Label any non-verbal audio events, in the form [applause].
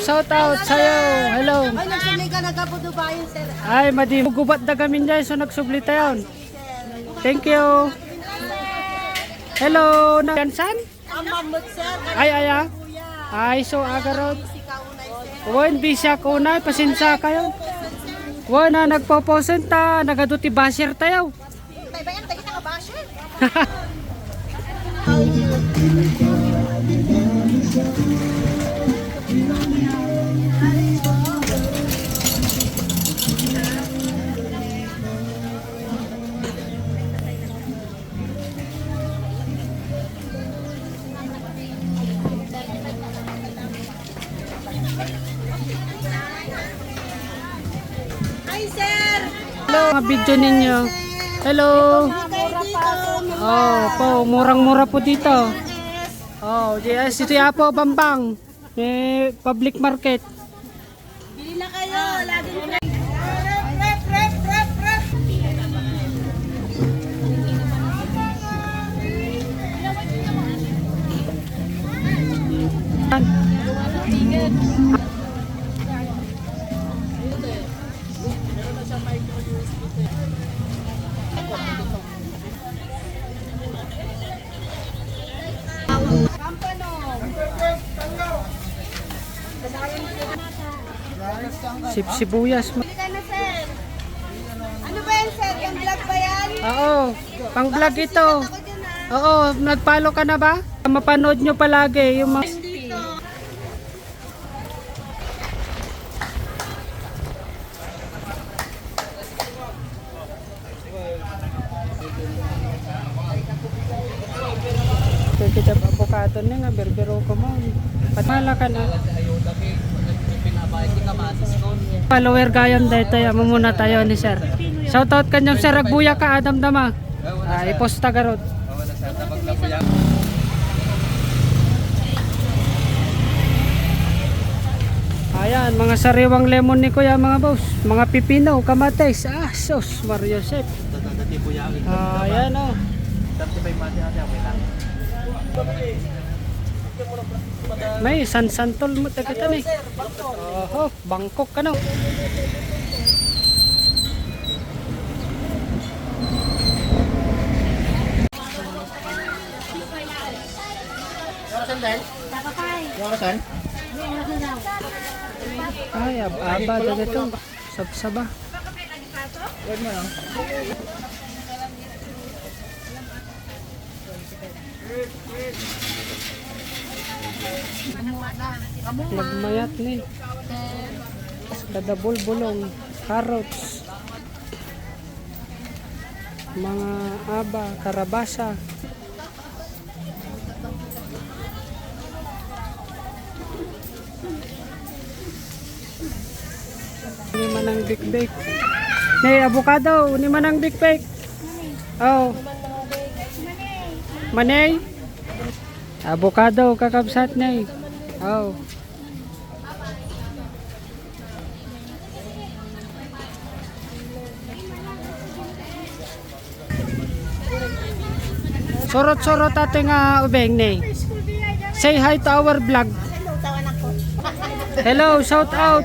shout out sa'yo. Hello. Ay, nagsuli ka nagkapudubayan, sir. Ay, madi. Gubat na kami dyan, so nagsubli tayo. Thank you. Hello, na mamut, sir. Ay, aya. Kuya. Ay, so agarod. Wan, bisya ko na, pasensya kayo. Wan na, nagpo-posen ta, nagaduti basher tayo. Tay ba yan? Tayo na ba, [laughs] Hello, mga video ninyo. Hello. Oh, po, murang-mura po dito. Oh, yes, ito ya po, Bambang. May public market. Bili na kayo. Lagi. Rep, rep, rep, rep. Sip sibuyas. Ka. Ano ba yan, sir? Yung vlog ba yan? Oo, pang vlog ito. Ah. Oo, nag-follow ka na ba? Mapanood nyo palagi yung mga... Kaya kita avocado na nga, berbero ko mo. Patala ka na. Follower gayon dahil tayo, muna tayo ni sir. Shoutout kanyang sir, agbuya ka, Adam Dama. Ah, ipost tagarod. Ayan, mga sariwang lemon ni Kuya mga boss. Mga pipino, kamates. Ah, sos, Mario Chef. Ah, ayan o. May sansantol mo tagata ni. Oho, Bangkok ka no. Ay, aba, dito. Sabsaba. Nagmayat ni. Kada bulbulong, carrots, mga aba, karabasa. Uni man ang big bake. Nay, avocado, uni man ang big bake. Oh. Manay. Avocado, kakabsat na Oh. Sorot-sorot ating uh, ubeng ni. Say hi to our vlog. Hello, shout out.